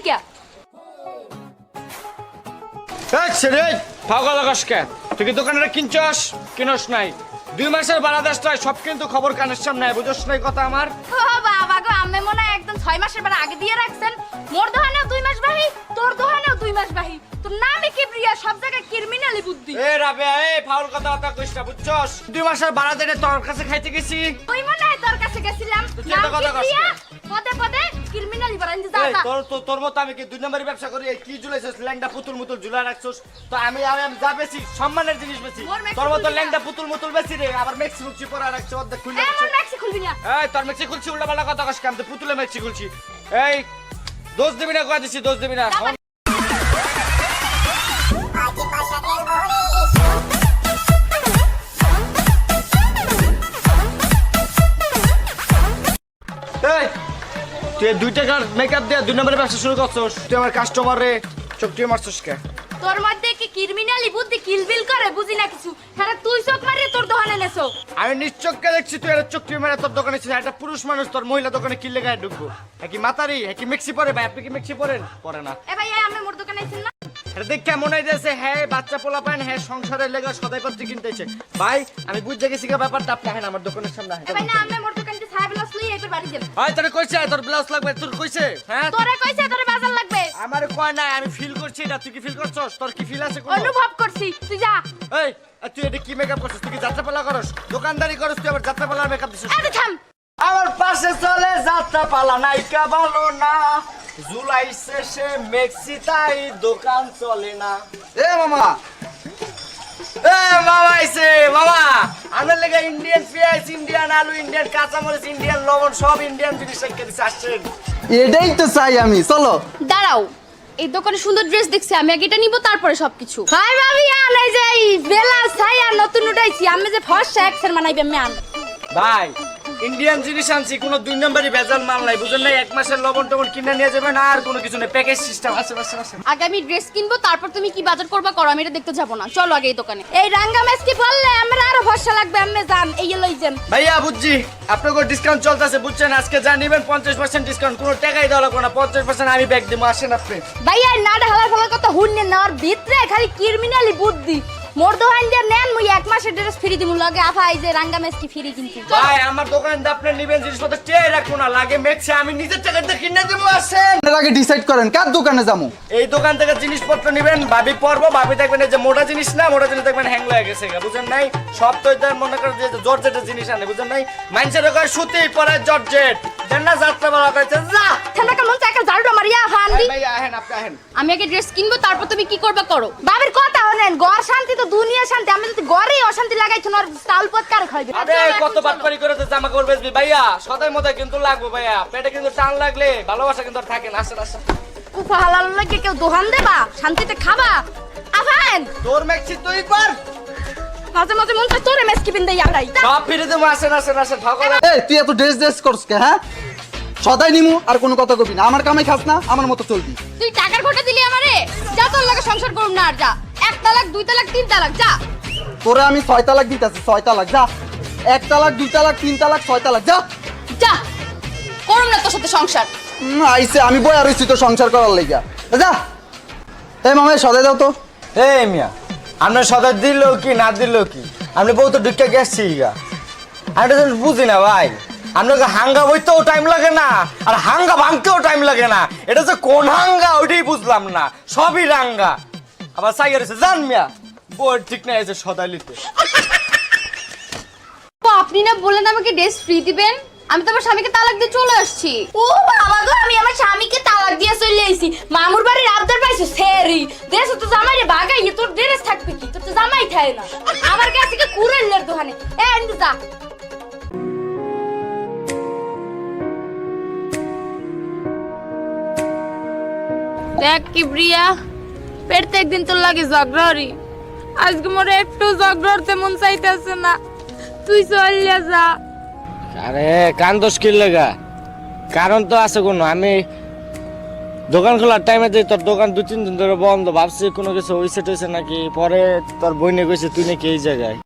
থেকে হয় একদম দুই মাস বাহি তোর দোহানেও কি প্রিয়া? সব জায়গায় ক্রিমিনালি বুদ্ধি। রাবে এ কথা কথা না বুঝছস? দুই মাসের বাড়া তোর কাছে খাইতে গেছি। তুই মনে কাছে গেছিলাম। নাম কি প্রিয়া? পদে পদে ক্রিমিনালি বারান যা যা তোর তোর- তোর মতো আমি কি দুই ব্যবসা করি? কি ঝুলাইছিস? ল্যাংটা পুতুল মুতুল ঝুলা রাখছিস? তো আমি আমি আমি যা বেশি সম্মানের জিনিস বেশি তোর মতো। ল্যাংটা পুতুল মুতুল বেশি রে আবার মেক্সি মুক্সি পরা রাখছে অর্ধেক খুলে এমন রাখছে ম্যাক্সি খুলবি না। এই তোর মেক্সি খুলছি উল্টা পাল্টা কথা কস আমি তো পুতুলে মেক্সি খুলছি। এই দোষ দিবি না কয়ে দিছি দোষ দিবি না। তুই এই দুই টাকার মেকআপ দিয়ে দুই নম্বরের ব্যবসা শুরু করছস। তুই আমার কাস্টমার রে চোখ টিয়ে মারছস কে? তোর মধ্যে কি ক্রিমিনালি বুদ্ধি কিলবিল করে? বুঝি না কিছু। হ্যাঁ তুই চোখ মারিয়ে তোর দোকানে নেছো। আমি নিশ্চককে দেখছি তুই একটা চোখ টিয়ে মেরে তোর দোকানে ছিস একটা পুরুষ মানুষ তোর মহিলা দোকানে কিনলে গায়ে ঢুকবো। হ্যাঁ কি মাতারি? হ্যাঁ কি মেক্সি পরে ভাই? আপনি কি মেক্সি পরেন? পরে না। এ ভাই এই মোর দোকানে আইছেন না? এটা দেখ কেমন হইতেছে। হ্যাঁ বাচ্চা পোলা পান হ্যাঁ সংসারের লেগে সদাই পত্র কিনতেছে ভাই আমি বুঝে গেছি ব্যাপারটা। আপনি আহেন আমার দোকানের সামনে ভাই না আমি মোর দোকানে লই এবার বাড়ি তোর কইছে তোর ব্লাউজ লাগবে তোর কইছে হ্যাঁ? তোরে কইছে তোরে বাজার লাগবে। আমার কয় নাই আমি ফিল করছি এটা তুই কি ফিল করছস? তোর কি ফিল আছে কোনো? অনুভব করছি তুই যা। এই তুই এটা কি মেকআপ করছিস? তুই কি যাত্রাপালা করস? দোকানদারি করস তুই আবার যাত্রাপালার মেকআপ দিছিস? এত থাম। আমার পাশে চলে যাত্রাপালা নাইকা ভালো না। জুলাই শেষে মেক্সি তাই দোকান চলে না। এ মামা মামা আইছে মামা আমার লেগে ইন্ডিয়ান পেঁয়াজ ইন্ডিয়ান আলু ইন্ডিয়ান কাঁচামরিচ ইন্ডিয়ান লবণ সব ইন্ডিয়ান জিনিস রেখে দিছে আসছেন। এটাই তো চাই আমি চলো। দাঁড়াও এই দোকানে সুন্দর ড্রেস দেখছি আমি আগে এটা নিব তারপরে সবকিছু। হাই ভাবি আন এই যে বেলা ছায়া নতুন উঠাইছি আমি যে ফর্সা এক্সের মানাইবে আমি আন ভাই ইন্ডিয়ান জিনিস আনছি কোনো দুই নম্বরই ভেজাল মাল নাই বুঝেন নাই? এক মাসের লবণ টবণ কিনে নিয়ে যাবেন আর কোনো কিছু নেই প্যাকেজ সিস্টেম আছে আছে আছে। আগে আমি ড্রেস কিনবো তারপর তুমি কি বাজার করবা করো আমি এটা দেখতে যাব না। চলো আগে এই দোকানে। এই রাঙ্গা ম্যাচ কি বললে আমরা আরও ভরসা লাগবে আমি জান এই লই যান। ভাইয়া বুঝছি। আপনাকে ডিসকাউন্ট চলতেছে বুঝছেন? আজকে যা নিবেন পঞ্চাশ পার্সেন্ট ডিসকাউন্ট কোনো টাকাই দেওয়া লাগবে না পঞ্চাশ পার্সেন্ট আমি ব্যাগ দিব আসেন আপনি। ভাইয়া নাডা হালার ফলার কথা হুন্নে নেওয়ার ভিতরে খালি ক্রিমিনালি বুদ্ধি। মোর দোকান দিয়ে নেন মুই এক মাসের ড্রেস ফ্রি দিমু লগে আফা এই যে রাঙ্গা ম্যাচ কি ফ্রি কিন্তু ভাই আমার দোকান দিয়ে আপনি নিবেন জিনিসপত্র টেয়ে রাখব না লাগে মেক্সে আমি নিজের টাকা দিয়ে কিনে দেবো আসেন। এর আগে ডিসাইড করেন কার দোকানে যাব? এই দোকান থেকে জিনিসপত্র নিবেন ভাবি পরবো ভাবি দেখবেন এই যে মোটা জিনিস না মোটা জিনিস দেখবেন হ্যাং হয়ে গেছে বুঝেন নাই? সব তো এটা মনে করেন যে জর্জেটের জিনিস আনে বুঝেন নাই? মানুষের কয় সুতি পরে জর্জেট। দেন না যাত্রা বলা যা। ঠান্ডা কেমন চাকা জালটা মারিয়া ফান্দি ভাই আহেন আপনি আহেন। আমি আগে ড্রেস কিনবো তারপর তুমি কি করবে করো? বাবির কথা ঘর শান্তি তো দুনিয়া শান্তি। আমি যদি ঘরে অশান্তি লাগাইছো না চাউল পথ কার খাইবে আবে কত বাটপারি করে তো জামা কাপড় বেচবি ভাইয়া সদাই মতো কিন্তু লাগবো ভাইয়া। পেটে কিন্তু টান লাগলে ভালোবাসা কিন্তু আর থাকে না। আসেন আসেন। উফা হালাল লাগে কেউ দোহান দেবা? শান্তিতে খাবা? আফান! তোর ম্যাক্সি তুই কর। মাঝে মাঝে মন চায় তোরে মেসকি বিন্দে ইয়াটাই সব ফিরে দেবো আসেন আসেন আসেন ফাঁকা এই তুই এত ড্রেস ড্রেস করছ কে হ্যাঁ? সদাই নিমু আর কোনো কথা কবি না। আমার কামাই খাস না আমার মতো চলবি। তুই টাকার ঘটা দিলি আমারে? যা তোর লাগে সংসার করুম না আর যা। তালাক দুই তালাক তিন তালাক যা। তোরে আমি ছয় তালাক দিতেছি ছয় তালাক যা। এক তালাক দুই তালাক তিন তালাক ছয় তালাক যা। যা। করুম না তোর সাথে সংসার। হুম, আইসে আমি বই আর হইছি তো সংসার করার লেগা যা। এই মামা সদাই দাও তো। এই মিয়া আপনার সদা দিল কি না দিল কি? আপনি বউ তো ঢুকে গেছি গা। আমি তো বুঝি না ভাই। আপনাকে হাঙ্গা বইতেও টাইম লাগে না আর হাঙ্গা ভাঙতেও টাইম লাগে না। এটা যে কোন হাঙ্গা ওইটাই বুঝলাম না। সবই রাঙ্গা। আবার সাইয়ার রয়েছে জান মিয়া। বই ঠিক না এসে সদাই লিতে। তো আপনি না বললেন আমাকে ড্রেস ফ্রি দিবেন? আমি তো আমার স্বামীকে তালাক দিয়ে চলে আসছি। ও বাবা গো আমি আমার স্বামীকে তালাক দিয়ে চলে আইছি। মামুর বাড়ির আবদার পাইছো সেরি। দেশ তো জামাই রে বাগাই তোর ড্রেস থাকবে কি? তোর তো জামাই থাকে না। আমার কাছে কি কুরেলের দোকানে এ আনতে যা। দেখ কি প্রিয়া প্রত্যেক দিন তোর লাগে ঝগড়ারি আজকে মোরে একটু ঝগড়াতে মন চাইতেছে না। তুই চলিয়া যা। আরে, কান দোষ কি লাগা? কারণ তো আছে কোনো, আমি দোকান খোলার টাইমে যে তোর দোকান দু তিন দিন ধরে বন্ধ, ভাবছি কোনো কিছু হয়েছে টইছে নাকি? পরে তোর বইনে গেছে তুই নাকি এই জায়গায়।